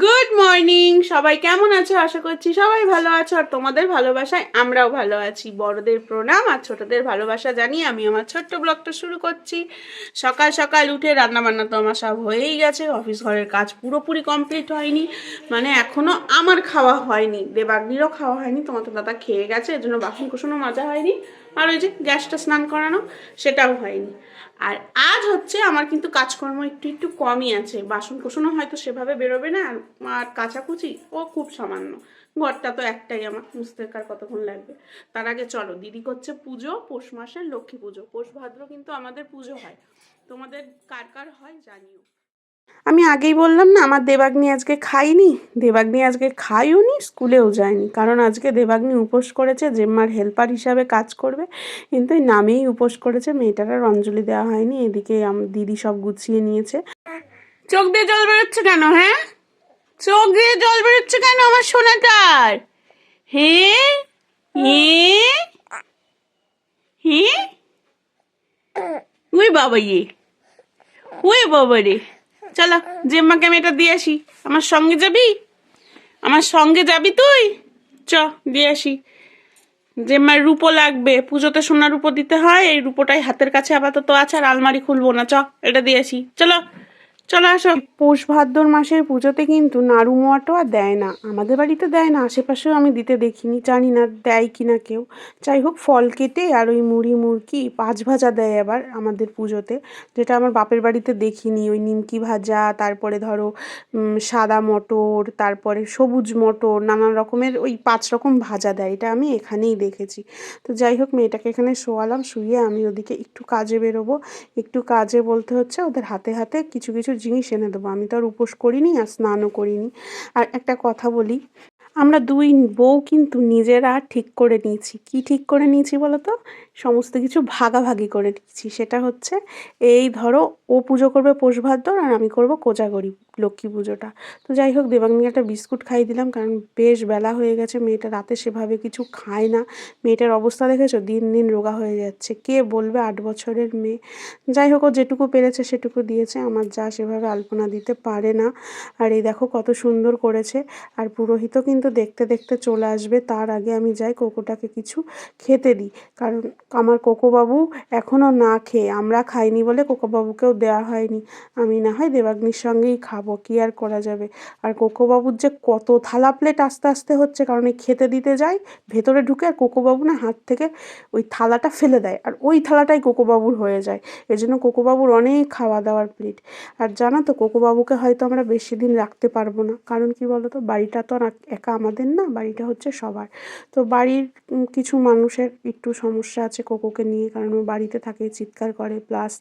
Good morning সবাই কেমন আছো? আশা করছি সবাই ভালো আছো। আর তোমাদের ভালোবাসায় আমরাও ভালো আছি। বড়দের প্রণাম আর ছোটদের ভালোবাসা জানিয়ে আমি আমার ছোট্ট ব্লগটা শুরু করছি। সকাল সকাল উঠে রান্না বান্না তো আমার সব হয়েই গেছে। অফিস ঘরের কাজ পুরোপুরি কমপ্লিট হয়নি। মানে এখনও আমার খাওয়া হয়নি। দেবাগ্নিরও খাওয়া হয়নি। তোমার তো দাদা খেয়ে গেছে, এর জন্য বাসন কুসনও মাজা হয়নি। আর ওই যে গ্যাসটা স্নান করানো, সেটাও হয়নি। আর আজ হচ্ছে আমার কিন্তু কাজকর্ম একটু একটু কমই আছে। বাসন কোসনও হয়তো সেভাবে বেরোবে না। আর- আর কাচাকুচি? ও খুব সামান্য। ঘরটা তো একটাই আমার মুছতে কার কতক্ষণ লাগবে? তার আগে চলো, দিদি করছে পুজো, পৌষ মাসের লক্ষ্মী পুজো। পৌষ ভাদ্র কিন্তু আমাদের পুজো হয়। তোমাদের কার কার হয় জানিও। আমি আগেই বললাম না, আমার দেবাগ্নি আজকে খাইনি। দেবাগ্নি আজকে খাইও নি স্কুলেও যায়নি। কারণ আজকে দেবাগ্নি উপোস করেছে, জেম্মার হেল্পার হিসাবে কাজ করবে। কিন্তু নামেই উপোস করেছে, মেয়েটার আর অঞ্জলি দেওয়া হয়নি। এদিকে দিদি সব গুছিয়ে নিয়েছে। চোখ দিয়ে জল বেরোচ্ছে কেন হ্যাঁ? চোখ দিয়ে জল বেরোচ্ছে কেন আমার সোনাটার? হে? হে? হে? ওই বাবা ইয়ে। ওই বাবা রে। চলো, জেম্মাকে আমি এটা দিয়ে আসি। আমার সঙ্গে যাবি? আমার সঙ্গে যাবি তুই? চ, দিয়ে আসি। জেম্মার রূপো লাগবে। পুজোতে সোনার রূপো দিতে হয়। এই রূপোটাই হাতের কাছে আপাতত আছে আর আলমারি খুলবো না। চ, এটা দিয়ে আসি। চলো। চলো আসো। পৌষ ভাদ্র মাসের পুজোতে কিন্তু নাড়ু মোয়াটো আর দেয় না। আমাদের বাড়িতে দেয় না, আশেপাশেও আমি দিতে দেখিনি, জানি না দেয় কি না কেউ। যাই হোক, ফল কেটে আর ওই মুড়ি, মুড়কি, পাঁচ ভাজা দেয় আবার আমাদের পুজোতে। যেটা আমার বাপের বাড়িতে দেখিনি, ওই নিমকি ভাজা, তারপরে ধরো সাদা মটর, তারপরে সবুজ মটর, নানান রকমের ওই পাঁচ রকম ভাজা দেয়। এটা আমি এখানেই দেখেছি। তো যাই হোক, মেয়েটাকে এখানে শোয়ালাম, শুয়ে আমি ওদিকে একটু কাজে বেরোবো। একটু কাজে বলতে হচ্ছে ওদের হাতে হাতে কিছু কিছু জিনিস এনে দেবো। আমি তো আর উপোস করিনি আর স্নানও করিনি। আর একটা কথা বলি, আমরা দুই বউ কিন্তু নিজেরা ঠিক করে নিয়েছি। কি ঠিক করে নিয়েছি বলো তো সমস্ত কিছু ভাগাভাগি করে নিয়েছি। সেটা হচ্ছে, এই ধরো ও পুজো করবে পৌষ ভাদ্র আর আমি করব কোজাগরি লক্ষ্মী পুজোটা। তো যাই হোক দেবাঙ্গী একটা বিস্কুট খাইয়ে দিলাম, কারণ বেশ বেলা হয়ে গেছে, মেয়েটা রাতে সেভাবে কিছু খায় না। মেয়েটার অবস্থা দেখেছ? দিন দিন রোগা হয়ে যাচ্ছে। কে বলবে আট বছরের মেয়ে? যাই হোক, ও যেটুকু পেরেছে সেটুকু দিয়েছে, আমার যা সেভাবে আলপনা দিতে পারে না। আর এই দেখো কত সুন্দর করেছে, আর পুরোহিতও কিন্তু দেখতে দেখতে চলে আসবে, তার আগে আমি যাই কোকোটাকে কিছু খেতে দিই। কারণ আমার কোকোবাবু এখনও না খেয়ে, আমরা খাইনি বলে কোকোবাবুকেও দেওয়া হয়নি। আমি না হয় দেবাগ্নির সঙ্গেই খাব। কি আর করা যাবে। আর কোকোবাবুর যে কত থালা প্লেট আস্তে আস্তে হচ্ছে, কারণ এই খেতে দিতে যাই, ভেতরে ঢুকে আর কোকোবাবু না হাত থেকে ওই থালাটা ফেলে দেয়। আর ওই থালাটাই কোকোবাবুর হয়ে যায়। এর জন্য কোকোবাবুর অনেক খাওয়া দাওয়ার প্লেট আর জানো তো, কোকোবাবুকে হয়তো আমরা বেশি দিন রাখতে পারব না। কারণ কি বলো তো বাড়িটা তো একা আমাদের না, বাড়িটা হচ্ছে সবার। তো বাড়ির কিছু মানুষের একটু সমস্যা আছে কোকোকে নিয়ে, কারণ ও বাড়িতে থাকে, চিৎকার করে। প্লাস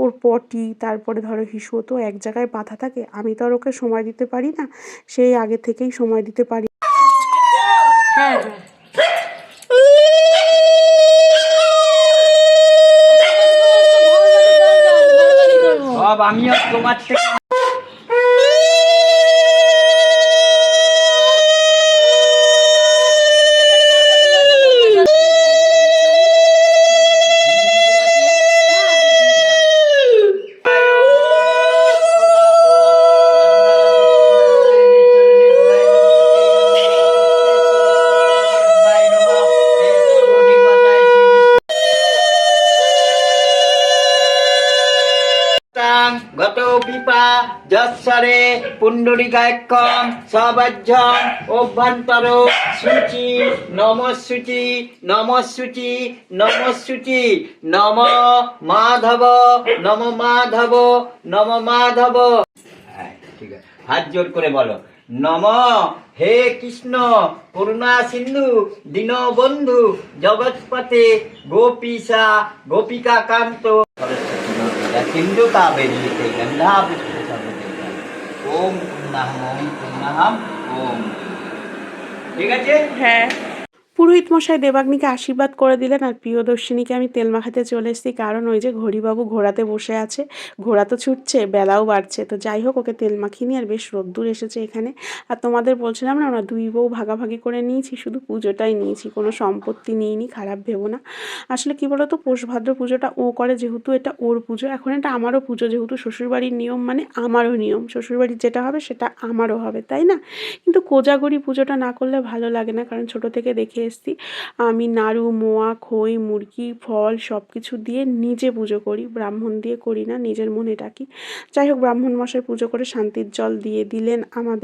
ওর পটি, তারপরে ধরো হিসু তো এক জায়গায় বাঁধা থাকে, আমি তো আর ওকে সময় দিতে পারি না সেই আগে থেকেই সময় দিতে পারি। হ্যাঁ। সব আমিও তোমার থেকে গত পিপা যৎসরে পুণ্ডরিকাক্ষম সবজ্জম অভ্যন্তর সূচি নমস্যুচি নমস্যুচি নমস্যুচি নম মাধব নম মাধব নম মাধব। হ্যাঁ, ঠিক হাত জোর করে বলো। নম হে কৃষ্ণ করুণা সিন্ধু দীনবন্ধু জগৎপতে গোপীশা গোপিকা কান্ত সিন্ধু কাবেরী গন্ধা পুষ্প ওম পুণ্যাহম ওম পুণ্যাহম ওম ঠিক আছে হ্যাঁ পুরোহিত মশাই দেবাগ্নিকে আশীর্বাদ করে দিলেন আর প্রিয়দর্শিনীকে আমি তেল মাখাতে চলে এসেছি, কারণ ওই যে ঘড়িবাবু ঘোড়াতে বসে আছে, ঘোড়া তো ছুটছে, বেলাও বাড়ছে, তো যাই হোক ওকে তেল মাখিয়ে নিয়ে আর বেশ রোদ্দুর এসেছে এখানে। আর তোমাদের বলছিলাম না, আমরা দুই বউ ভাগাভাগি করে নিয়েছি, শুধু পুজোটাই নিয়েছি, কোনো সম্পত্তি নিইনি, খারাপ ভেবো না। আসলে কি বলতো পৌষ ভাদ্র পুজোটা ও করে যেহেতু এটা ওর পুজো, এখন এটা আমারও পুজো, যেহেতু শ্বশুরবাড়ির নিয়ম মানে আমারও নিয়ম, শ্বশুরবাড়ির যেটা হবে সেটা আমারও হবে, তাই না? কিন্তু কোজাগরি পুজোটা না করলে ভালো লাগে না, কারণ ছোট থেকে দেখে এসেছি আমি নাড়ু, মোয়া, খই, মুরগি, ফল সব কিছু দিয়ে নিজে পুজো করি। ব্রাহ্মণ দিয়ে করি না, নিজের মনে ডাকি যাই হোক, ব্রাহ্মণ মশাই পুজো করে শান্তির জল দিয়ে দিলেন আমাদের।